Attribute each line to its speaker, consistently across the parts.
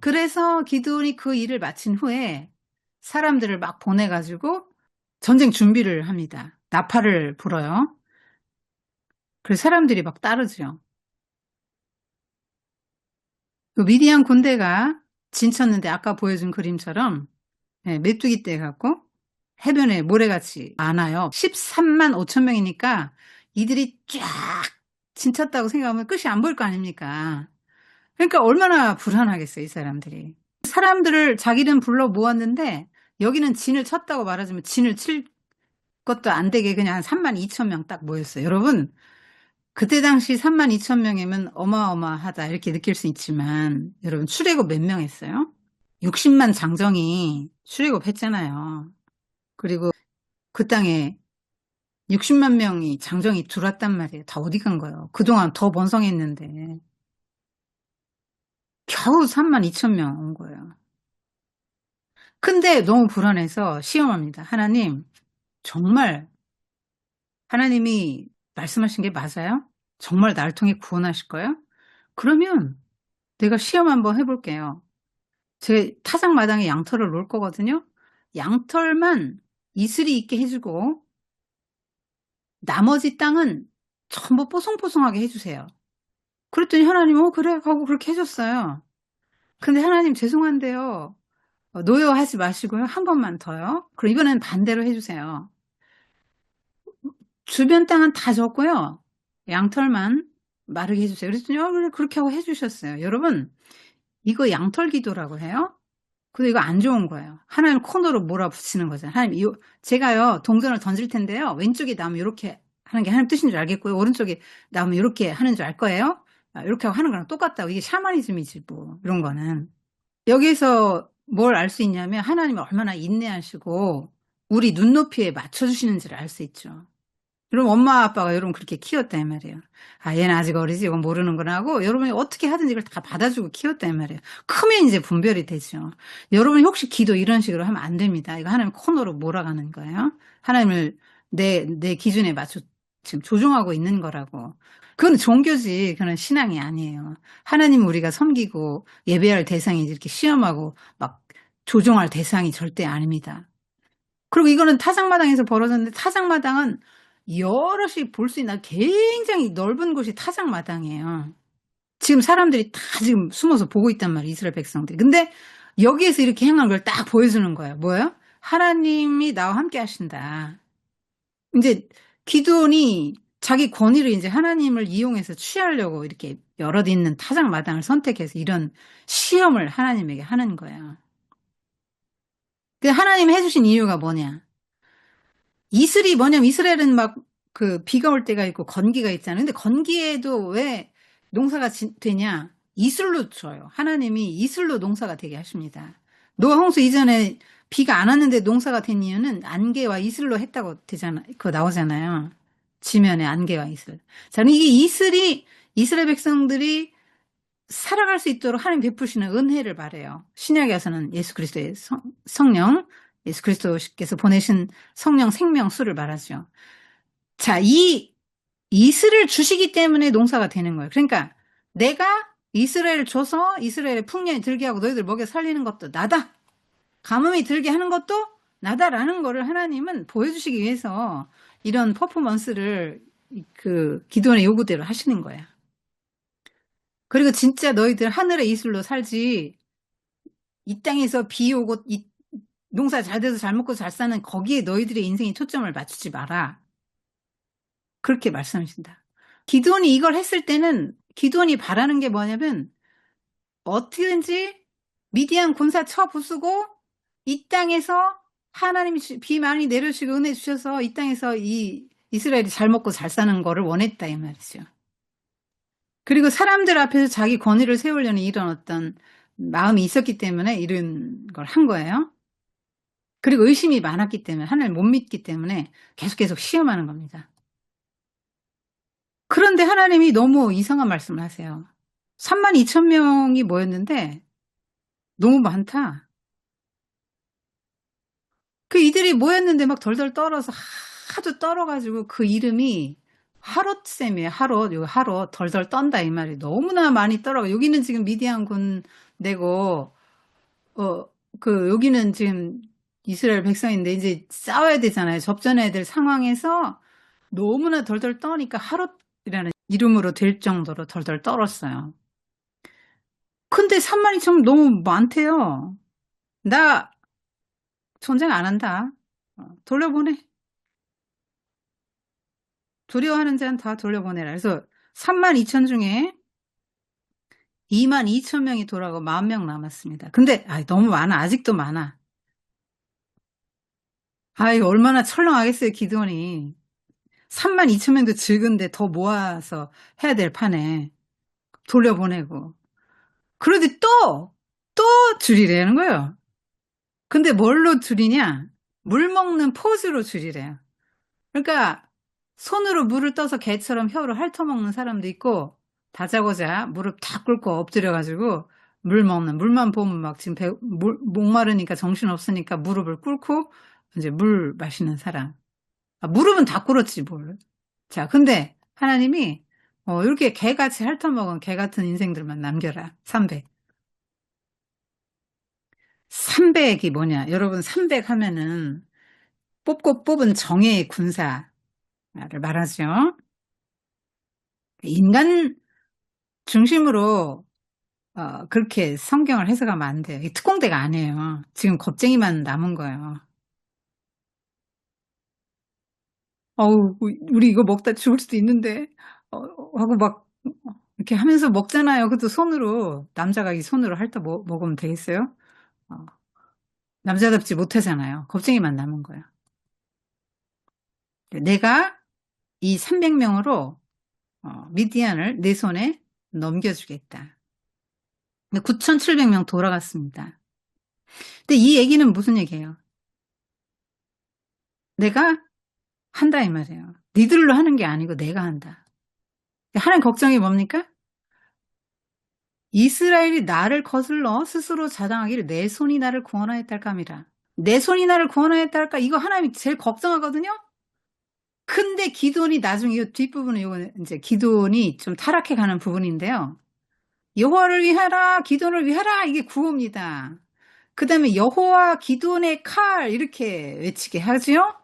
Speaker 1: 그래서 기드온이 그 일을 마친 후에 사람들을 막 보내가지고 전쟁 준비를 합니다. 나팔을 불어요. 그래서 사람들이 막 따르죠. 그 미디안 군대가 진쳤는데 아까 보여준 그림처럼 네, 메뚜기 떼 갖고 해변에 모래같이 많아요. 13만 5천 명이니까 이들이 쫙 진쳤다고 생각하면 끝이 안 보일 거 아닙니까? 그러니까 얼마나 불안하겠어요, 이 사람들이. 사람들을 자기는 불러 모았는데 여기는 진을 쳤다고 말하자면 진을 칠 것도 안 되게 그냥 한 3만 2천 명 딱 모였어요. 여러분, 그때 당시 3만 2천 명이면 어마어마하다 이렇게 느낄 수 있지만 여러분 출애굽 몇 명 했어요? 60만 장정이 출애굽 했잖아요. 그리고 그 땅에 60만 명이 장정이 들어왔단 말이에요. 다 어디 간 거예요? 그동안 더 번성했는데 겨우 3만 2천 명 온 거예요. 근데 너무 불안해서 시험합니다. 하나님 정말 하나님이 말씀하신 게 맞아요? 정말 날 통해 구원하실 거예요? 그러면 내가 시험 한번 해볼게요. 제 타작 마당에 양털을 놓을 거거든요. 양털만 이슬이 있게 해주고 나머지 땅은 전부 뽀송뽀송하게 해주세요. 그랬더니 하나님 어 그래 하고 그렇게 해줬어요. 근데 하나님 죄송한데요. 어, 노여하지 마시고요. 한 번만 더요. 그럼 이번엔 반대로 해주세요. 주변 땅은 다 졌고요. 양털만 마르게 해주세요. 그랬더니 어, 그래 그렇게 하고 해주셨어요. 여러분 이거 양털 기도라고 해요. 근데 이거 안 좋은 거예요. 하나님 코너로 몰아붙이는 거잖아요. 하나님 이 제가요 동전을 던질 텐데요. 왼쪽에 나오면 이렇게 하는 게 하나님 뜻인 줄 알겠고요. 오른쪽에 나오면 이렇게 하는 줄 알 거예요. 아, 이렇게 하는 거랑 똑같다고 이게 샤머니즘이지 뭐 이런 거는 여기서 뭘 알 수 있냐면 하나님이 얼마나 인내하시고 우리 눈높이에 맞춰주시는지를 알 수 있죠. 그럼 엄마 아빠가 여러분 그렇게 키웠다 이 말이에요. 아 얘는 아직 어리지 이건 모르는구나 하고 여러분이 어떻게 하든지 이걸 다 받아주고 키웠다 이 말이에요. 크면 이제 분별이 되죠. 여러분이 혹시 기도 이런 식으로 하면 안 됩니다. 이거 하나님 코너로 몰아가는 거예요. 하나님을 내, 내 기준에 맞춰 지금 조종하고 있는 거라고. 그건 종교지. 그건 신앙이 아니에요. 하나님 우리가 섬기고 예배할 대상이 이렇게 시험하고 막 조종할 대상이 절대 아닙니다. 그리고 이거는 타작마당에서 벌어졌는데 타작마당은 여럿이 볼 수 있는 굉장히 넓은 곳이 타작마당이에요. 지금 사람들이 다 지금 숨어서 보고 있단 말이에요. 이스라엘 백성들이. 근데 여기에서 이렇게 행한 걸 딱 보여주는 거예요. 뭐예요? 하나님이 나와 함께 하신다. 이제 기도원이 자기 권위를 이제 하나님을 이용해서 취하려고 이렇게 여럿 있는 타작 마당을 선택해서 이런 시험을 하나님에게 하는 거예요. 그 하나님 해주신 이유가 뭐냐? 이슬이 뭐냐면 이스라엘은 막 그 비가 올 때가 있고 건기가 있잖아요. 근데 건기에도 왜 농사가 되냐? 이슬로 줘요. 하나님이 이슬로 농사가 되게 하십니다. 노아 홍수 이전에 비가 안 왔는데 농사가 된 이유는 안개와 이슬로 했다고 되잖아. 그거 나오잖아요. 지면에 안개와 이슬. 자, 이게 이슬이 이스라엘 백성들이 살아갈 수 있도록 하나님 베푸시는 은혜를 바래요. 신약에서는 예수 그리스도의 성, 성령, 예수 그리스도께서 보내신 성령 생명수를 말하죠. 자, 이 이슬을 주시기 때문에 농사가 되는 거예요. 그러니까 내가 이스라엘을 줘서 이스라엘의 풍년이 들게 하고 너희들 먹여 살리는 것도 나다. 가뭄이 들게 하는 것도 나다라는 거를 하나님은 보여주시기 위해서 이런 퍼포먼스를 그 기도원의 요구대로 하시는 거야. 그리고 진짜 너희들 하늘의 이슬로 살지 이 땅에서 비 오고 이 농사 잘 돼서 잘 먹고 잘 사는 거기에 너희들의 인생에 초점을 맞추지 마라. 그렇게 말씀하신다. 기도원이 이걸 했을 때는 기도원이 바라는 게 뭐냐면 어떻게든지 미디안 군사 쳐 부수고 이 땅에서 하나님이 비 많이 내려주시고 은혜 주셔서 이 땅에서 이 이스라엘이 잘 먹고 잘 사는 거를 원했다 이 말이죠. 그리고 사람들 앞에서 자기 권위를 세우려는 이런 어떤 마음이 있었기 때문에 이런 걸 한 거예요. 그리고 의심이 많았기 때문에 하나님 못 믿기 때문에 계속 계속 시험하는 겁니다. 그런데 하나님이 너무 이상한 말씀을 하세요. 3만 2천 명이 모였는데 너무 많다. 그 이들이 모였는데 막 덜덜 떨어서 하도 떨어가지고 그 이름이 하롯쌤이에요. 하롯, 요 하롯 덜덜 떤다 이 말이 너무나 많이 떨어가. 여기는 지금 미디안 군 내고 어 그 여기는 지금 이스라엘 백성인데 이제 싸워야 되잖아요. 접전해야 될 상황에서 너무나 덜덜 떠니까 하롯이라는 이름으로 될 정도로 덜덜 떨었어요. 근데 3만 2천 너무 많대요. 나 전쟁 안 한다. 어, 돌려보내. 두려워하는 자는 다 돌려보내라. 그래서 3만 2천 중에 2만 2천 명이 돌아가고 만명 남았습니다. 근데 아 너무 많아. 아직도 많아. 아이 얼마나 철렁하겠어요. 기도원이. 3만 2천 명도 적은데 더 모아서 해야 될 판에 돌려보내고. 그런데 또, 또 줄이라는 거예요. 근데 뭘로 줄이냐? 물 먹는 포즈로 줄이래요. 그러니까 손으로 물을 떠서 개처럼 혀로 핥아먹는 사람도 있고 다자고자 무릎 다 꿇고 엎드려가지고 물 먹는 물만 보면 막 지금 배, 물, 목마르니까 정신 없으니까 무릎을 꿇고 이제 물 마시는 사람. 아, 무릎은 다 꿇었지 뭘. 자, 근데 하나님이 어, 이렇게 개같이 핥아먹은 개 같은 인생들만 남겨라. 300. 300이 뭐냐? 여러분 300 하면은 뽑고 뽑은 정예의 군사를 말하죠. 인간 중심으로 어, 그렇게 성경을 해석하면 안 돼요. 이 특공대가 아니에요. 지금 겁쟁이만 남은 거예요. 어우, 우리 이거 먹다 죽을 수도 있는데, 어, 하고 막, 이렇게 하면서 먹잖아요. 그것도 손으로, 남자가 이 손으로 핥아 먹, 먹으면 되겠어요? 어, 남자답지 못하잖아요. 겁쟁이만 남은 거예요. 내가 이 300명으로 어, 미디안을 내 손에 넘겨주겠다. 9,700명 돌아갔습니다. 근데 이 얘기는 무슨 얘기예요? 내가 한다 이 말이에요. 니들로 하는 게 아니고 내가 한다. 하나님 걱정이 뭡니까? 이스라엘이 나를 거슬러 스스로 자당하기를 내 손이 나를 구원하였달까 합니다. 내 손이 나를 구원하였달까? 이거 하나님이 제일 걱정하거든요? 근데 기도원이 나중에 이 뒷부분은 이거 이제 기도원이 좀 타락해 가는 부분인데요. 여호와를 위하라, 기도원을 위하라 이게 구호입니다. 그 다음에 여호와 기도원의 칼 이렇게 외치게 하죠.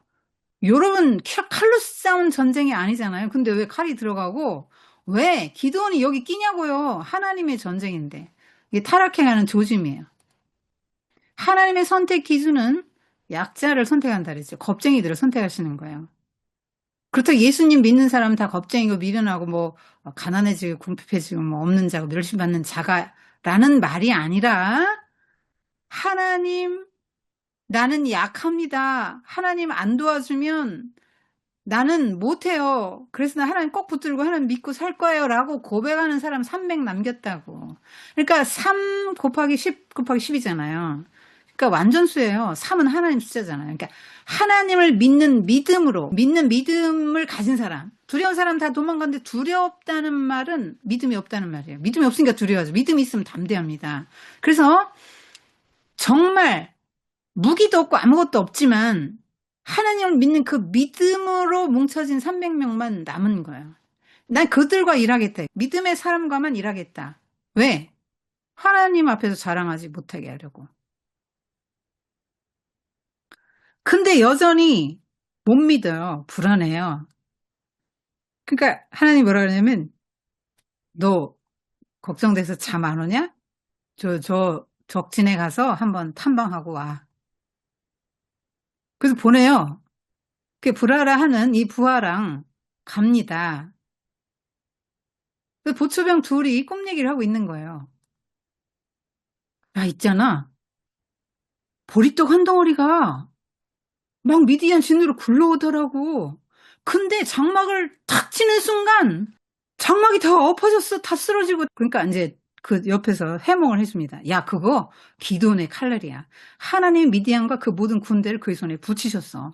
Speaker 1: 여러분 칼로 싸운 전쟁이 아니잖아요. 근데 왜 칼이 들어가고 왜 기도원이 여기 끼냐고요. 하나님의 전쟁인데 이게 타락해가는 조짐이에요. 하나님의 선택 기준은 약자를 선택한다 그랬죠. 겁쟁이들을 선택하시는 거예요. 그렇다고 예수님 믿는 사람은 다 겁쟁이고 미련하고 뭐 가난해지고 궁핍해지고 뭐 없는 자고 멸심받는 자가라는 말이 아니라 하나님 나는 약합니다. 하나님 안 도와주면 나는 못해요. 그래서 나 하나님 꼭 붙들고 하나님 믿고 살 거예요. 라고 고백하는 사람 300 남겼다고. 그러니까 3 곱하기 10 곱하기 10이잖아요. 그러니까 완전수예요. 3은 하나님 숫자잖아요. 그러니까 하나님을 믿는 믿음으로 믿는 믿음을 가진 사람. 두려운 사람 다 도망갔는데 두렵다는 말은 믿음이 없다는 말이에요. 믿음이 없으니까 두려워하죠. 믿음이 있으면 담대합니다. 그래서 정말 무기도 없고 아무것도 없지만 하나님을 믿는 그 믿음으로 뭉쳐진 300명만 남은 거예요. 난 그들과 일하겠다. 믿음의 사람과만 일하겠다. 왜? 하나님 앞에서 자랑하지 못하게 하려고. 근데 여전히 못 믿어요. 불안해요. 그러니까 하나님 뭐라 그러냐면 너 걱정돼서 잠 안 오냐? 저, 저 적진에 가서 한번 탐방하고 와. 그래서 보내요. 그 불화라 하는 이 부하랑 갑니다. 그 보초병 둘이 꿈 얘기를 하고 있는 거예요. 야, 있잖아. 보리떡 한 덩어리가 막 미디안 진으로 굴러오더라고. 근데 장막을 탁 치는 순간 장막이 다 엎어졌어. 다 쓰러지고. 그러니까 이제 그 옆에서 해몽을 해줍니다. 야 그거 기도의 칼날이야. 하나님 미디안과 그 모든 군대를 그의 손에 붙이셨어.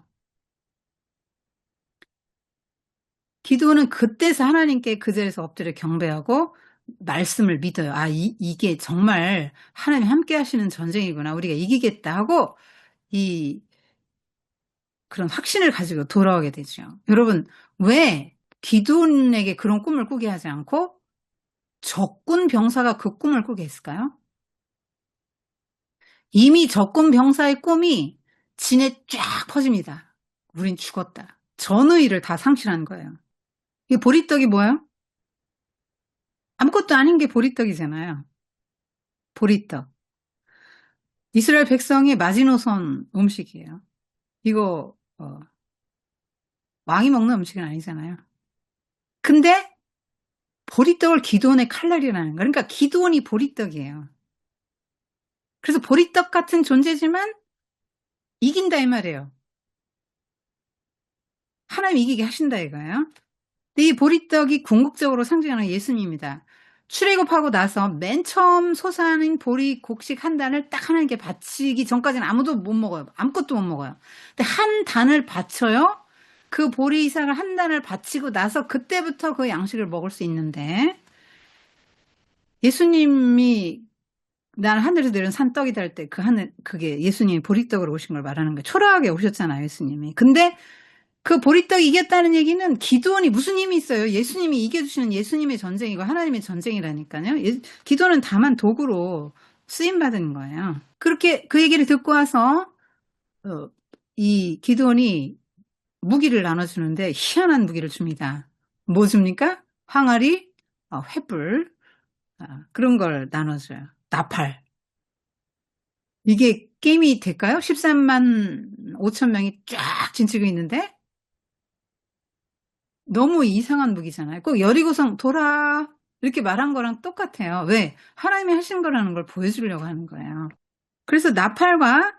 Speaker 1: 기도는 그때서 하나님께 그 자리에서 엎드려 경배하고 말씀을 믿어요. 아, 이, 이게 정말 하나님 함께 하시는 전쟁이구나. 우리가 이기겠다 하고 이 그런 확신을 가지고 돌아오게 되죠. 여러분, 왜 기도원에게 그런 꿈을 꾸게 하지 않고 적군 병사가 그 꿈을 꾸게 했을까요? 이미 적군 병사의 꿈이 진에 쫙 퍼집니다. 우린 죽었다. 전의를 다 상실한 거예요. 이 보리떡이 뭐예요? 아무것도 아닌 게 보리떡이잖아요. 보리떡. 이스라엘 백성의 마지노선 음식이에요. 이거 어, 왕이 먹는 음식은 아니잖아요. 근데 보리떡을 기도원의 칼날이라는 거. 그러니까 기도원이 보리떡이에요. 그래서 보리떡 같은 존재지만 이긴다 이 말이에요. 하나님 이기게 하신다 이거예요. 이 보리떡이 궁극적으로 상징하는 예수님입니다. 출애굽하고 나서 맨 처음 솟아는 보리 곡식 한 단을 딱 하나님께 바치기 전까지는 아무도 못 먹어요. 아무것도 못 먹어요. 근데 한 단을 바쳐요. 그 보리 이상을 한 단을 바치고 나서 그때부터 그 양식을 먹을 수 있는데 예수님이 난 하늘에서 내린 산떡이다 할때그 하늘 그게 예수님이 보리떡으로 오신 걸 말하는 거예요. 초라하게 오셨잖아요, 예수님이. 근데 그 보리떡 이겼다는 얘기는 기도원이 무슨 힘이 있어요? 예수님이 이겨주시는 예수님의 전쟁이고 하나님의 전쟁이라니까요. 예, 기도는 다만 도구로 쓰임 받은 거예요. 그렇게 그 얘기를 듣고 와서 어, 이 기도원이 무기를 나눠주는데 희한한 무기를 줍니다. 뭐 줍니까? 항아리, 어, 횃불 어, 그런 걸 나눠줘요. 나팔. 이게 게임이 될까요? 13만 5천 명이 쫙 진치고 있는데 너무 이상한 무기잖아요. 꼭 여리고성 돌아 이렇게 말한 거랑 똑같아요. 왜? 하나님이 하신 거라는 걸 보여주려고 하는 거예요. 그래서 나팔과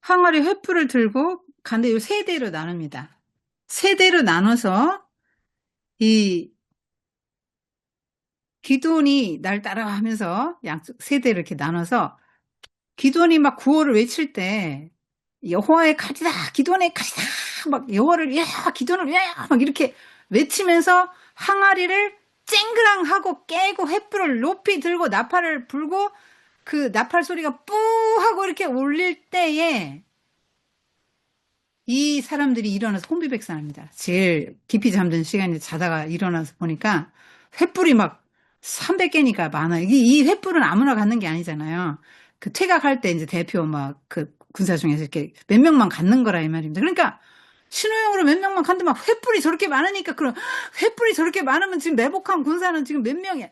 Speaker 1: 항아리 횃불을 들고 간데 이세 대로 나눕니다. 세 대로 나눠서 이 기도원이 날 따라하면서 양쪽 세 대를 이렇게 나눠서 기도원이 막 구호를 외칠 때 여호와의 칼이다 기도원의 칼이다 막 여호와를 위하여 기도원을 위하여 막 이렇게 외치면서 항아리를 쨍그랑하고 깨고 횃불을 높이 들고 나팔을 불고 그 나팔 소리가 뿌 하고 이렇게 울릴 때에 이 사람들이 일어나서 혼비백산합니다. 제일 깊이 잠든 시간에 자다가 일어나서 보니까 횃불이 막 300개니까 많아요. 이 횃불은 아무나 갖는 게 아니잖아요. 그 퇴각할 때 이제 대표 막 그 군사 중에서 이렇게 몇 명만 갖는 거라 이 말입니다. 그러니까 신호용으로 몇 명만 간데 막 횃불이 저렇게 많으니까 그럼 횃불이 저렇게 많으면 지금 매복한 군사는 지금 몇 명이야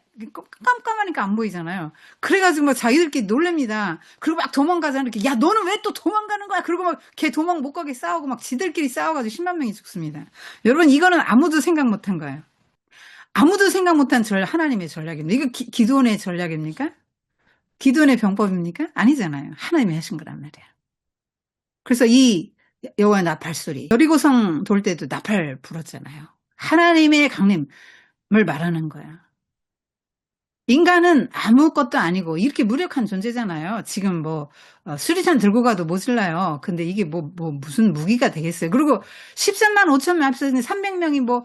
Speaker 1: 깜깜하니까 안 보이잖아요. 그래가지고 막 자기들끼리 놀랍니다. 그리고 막 도망가자 이렇게 야 너는 왜 또 도망가는 거야? 그리고 막 걔 도망 못 가게 싸우고 막 지들끼리 싸워가지고 10만 명이 죽습니다. 여러분 이거는 아무도 생각 못 한 거예요. 아무도 생각 못한 절 하나님의 전략입니다. 이거 기, 기도원의 전략입니까? 기도원의 병법입니까? 아니잖아요. 하나님이 하신 거란 말이에요. 그래서 이 여호와 나팔 소리. 여리고성 돌 때도 나팔 불었잖아요. 하나님의 강림을 말하는 거야. 인간은 아무것도 아니고 이렇게 무력한 존재잖아요. 지금 뭐 어, 수리탄 들고 가도 모질라요. 근데 이게 뭐, 뭐 무슨 무기가 되겠어요. 그리고 13만 5천 명 앞서 300명이 뭐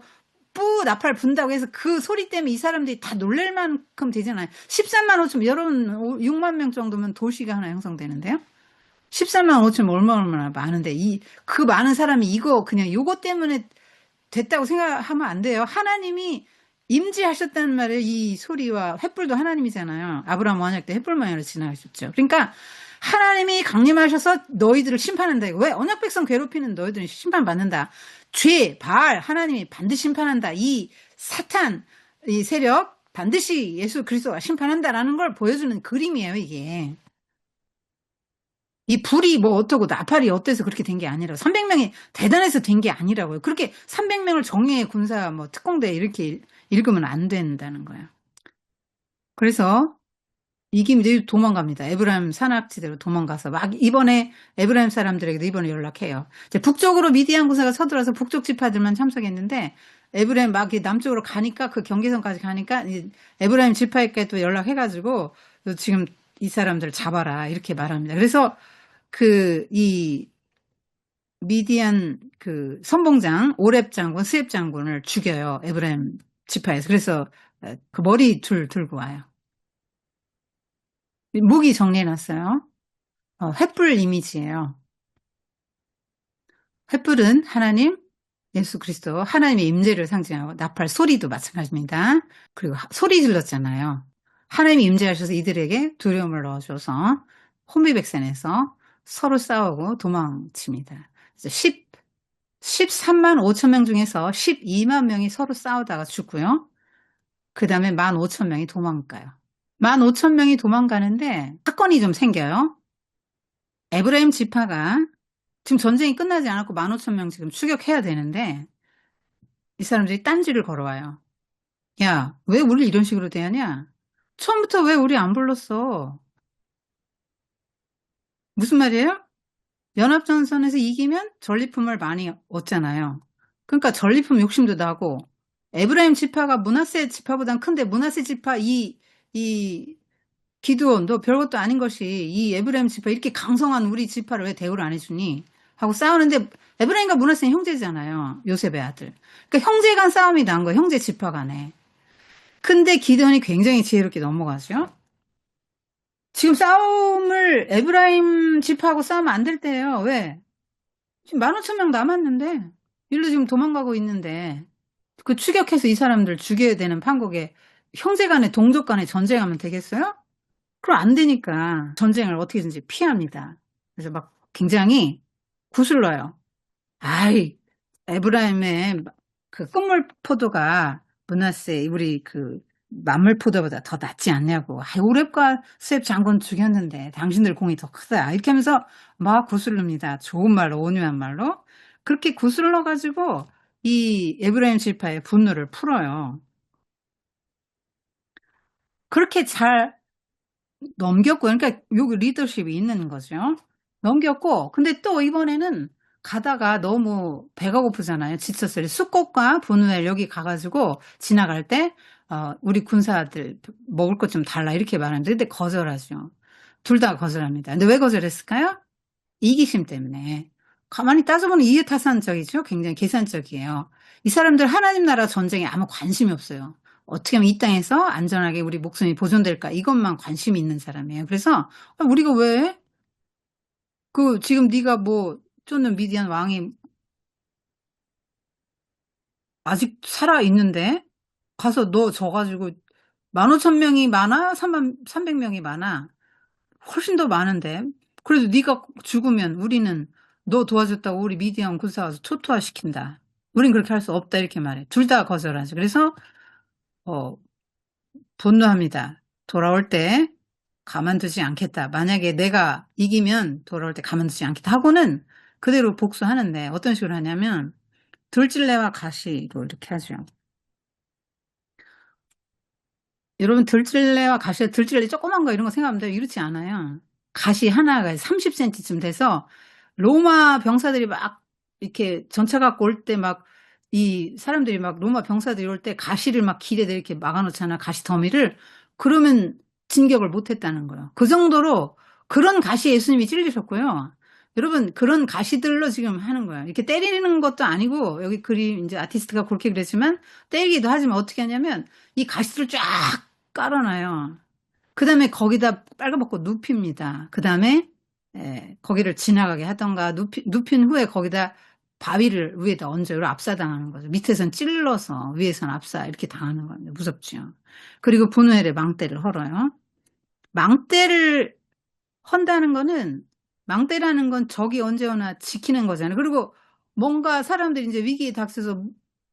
Speaker 1: 뿌 나팔 분다고 해서 그 소리 때문에 이 사람들이 다 놀랄 만큼 되잖아요. 13만 5천 여러분 6만 명 정도면 도시가 하나 형성되는데요. 13만 5천 얼마나 얼마나 많은데 이 그 많은 사람이 이거 그냥 요거 때문에 됐다고 생각하면 안 돼요. 하나님이 임지하셨다는 말에 이 소리와 횃불도 하나님이잖아요. 아브라함 원약 때 횃불 모양으로 지나가셨죠. 그러니까 하나님이 강림하셔서 너희들을 심판한다. 왜? 언약 백성 괴롭히는 너희들은 심판받는다. 죄, 발, 하나님이 반드시 심판한다. 이 사탄, 이 세력 반드시 예수 그리스도가 심판한다라는 걸 보여주는 그림이에요, 이게. 이 불이 뭐 어떻고 나팔이 어때서 그렇게 된 게 아니라 300명이 대단해서 된 게 아니라고요. 그렇게 300명을 정예 군사 뭐 특공대 이렇게 읽으면 안 된다는 거예요. 그래서 이김이 도망갑니다. 에브라임 산악지대로 도망가서 막 이번에 에브라임 사람들에게도 이번에 연락해요. 이제 북쪽으로 미디안 군사가 서들어서 북쪽 지파들만 참석했는데 에브라임 막 남쪽으로 가니까 그 경계선까지 가니까 에브라임 지파에게 또 연락해가지고 지금 이 사람들 잡아라 이렇게 말합니다. 그래서 그 이 미디안 그 선봉장 오랩 장군 스앱 장군을 죽여요 에브라임 지파에서. 그래서 그 머리 줄 들고 와요. 무기 정리해놨어요. 어, 횃불 이미지예요. 횃불은 하나님 예수 그리스도 하나님의 임재를 상징하고 나팔 소리도 마찬가지입니다. 그리고 소리 질렀잖아요. 하나님이 임재하셔서 이들에게 두려움을 넣어줘서 혼비백산에서 서로 싸우고 도망칩니다. 10, 13만 5천 명 중에서 12만 명이 서로 싸우다가 죽고요. 그 다음에 1만 5천 명이 도망가요. 1만 5천 명이 도망가는데 사건이 좀 생겨요. 에브라임 지파가 지금 전쟁이 끝나지 않았고 1만 5천 명 지금 추격해야 되는데 이 사람들이 딴지를 걸어와요. 야, 왜 우리 이런 식으로 대하냐? 처음부터 왜 우리 안 불렀어? 무슨 말이에요? 연합전선에서 이기면 전리품을 많이 얻잖아요. 그러니까 전리품 욕심도 나고 에브라임 지파가 문하세 지파보단 큰데 문하세 지파 이, 이 기드온도 별것도 아닌 것이 이 에브라임 지파 이렇게 강성한 우리 지파를 왜 대우를 안 해주니? 하고 싸우는데 에브라임과 문하세는 형제잖아요. 요셉의 아들. 그러니까 형제 간 싸움이 난 거예요. 형제 지파 간에. 근데 기드온이 굉장히 지혜롭게 넘어가죠. 지금 싸움을 에브라임 지파하고 싸우면 안 될 때예요. 왜? 지금 15,000명 남았는데 일로 지금 도망가고 있는데 그 추격해서 이 사람들 죽여야 되는 판국에 형제 간에 동족 간에 전쟁하면 되겠어요? 그럼 안 되니까 전쟁을 어떻게든지 피합니다. 그래서 막 굉장히 구슬러요. 아이, 에브라임의 그 끝물 포도가 문하세 우리 그 만물 포도보다 더 낫지 않냐고. 아, 오랩과 수앱 장군 죽였는데 당신들 공이 더 크다. 이렇게 하면서 막 구슬릅니다. 좋은 말로 온유한 말로 그렇게 구슬러 가지고 이 에브라임 지파의 분노를 풀어요. 그렇게 잘 넘겼고, 그러니까 여기 리더십이 있는 거죠. 넘겼고, 근데 또 이번에는 가다가 너무 배가 고프잖아요. 지쳤어요. 수꽃과 분우엘 여기 가가지고 지나갈 때, 어, 우리 군사들 먹을 것 좀 달라 이렇게 말하는데, 근데 거절하죠. 둘 다 거절합니다. 근데 왜 거절했을까요? 이기심 때문에. 가만히 따져보면 이해타산적이죠. 굉장히 계산적이에요. 이 사람들 하나님 나라 전쟁에 아무 관심이 없어요. 어떻게 하면 이 땅에서 안전하게 우리 목숨이 보존될까 이것만 관심이 있는 사람이에요. 그래서 아, 우리가 왜 그 지금 네가 뭐 쫓는 미디안 왕이 아직 살아 있는데 가서 너 져가지고 15,000명이 많아? 3만 300명이 많아? 훨씬 더 많은데 그래도 네가 죽으면 우리는 너 도와줬다고 우리 미디안 군사 와서 초토화시킨다. 우린 그렇게 할 수 없다 이렇게 말해. 둘 다 거절하죠. 그래서 어, 분노합니다. 돌아올 때 가만두지 않겠다. 만약에 내가 이기면 돌아올 때 가만두지 않겠다 하고는 그대로 복수하는데 어떤 식으로 하냐면 들찔레와 가시로 이렇게 하죠. 여러분 들찔레와 가시, 들찔레 조그만 거 이런 거 생각하면 돼요. 이렇지 않아요. 가시 하나가 30cm쯤 돼서 로마 병사들이 막 이렇게 전차 갖고 올 때 막 이 사람들이 막 로마 병사들이 올 때 가시를 막 길에다 이렇게 막아놓잖아. 가시 더미를. 그러면 진격을 못했다는 거예요. 그 정도로 그런 가시 예수님이 찔리셨고요. 여러분 그런 가시들로 지금 하는 거예요. 이렇게 때리는 것도 아니고 여기 그림 이제 아티스트가 그렇게 그랬지만 때리기도 하지만 어떻게 하냐면 이 가시들을 쫙 깔아놔요. 그 다음에 거기다 빨가벗고 눕힙니다. 그 다음에 예, 거기를 지나가게 하던가 눕히, 눕힌 후에 거기다 바위를 위에다 얹어요. 압사당하는 거죠. 밑에선 찔러서 위에선 압사 이렇게 당하는 겁니다. 무섭죠. 그리고 분우엘의 망대를 헐어요. 망대를 헌다는 거는 망대라는 건 적이 언제 오나 지키는 거잖아요. 그리고 뭔가 사람들이 이제 위기에 닥쳐서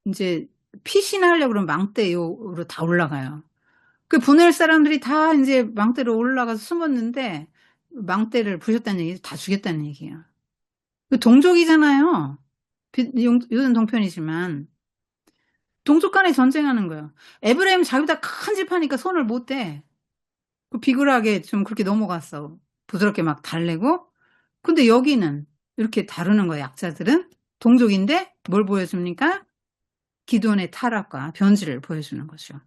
Speaker 1: 이제 피신하려고 그러면 망대로 다 올라가요. 그 분할 사람들이 다 이제 망대로 올라가서 숨었는데 망대를 부셨다는 얘기, 다 죽였다는 얘기예요. 그 동족이잖아요. 요즘 동편이지만 동족 간에 전쟁하는 거예요. 에브라임 자기보다 큰 집 하니까 손을 못 대. 그 비굴하게 좀 그렇게 넘어갔어. 부드럽게 막 달래고. 근데 여기는 이렇게 다루는 거예요. 약자들은 동족인데 뭘 보여줍니까? 기도원의 타락과 변질을 보여주는 거죠.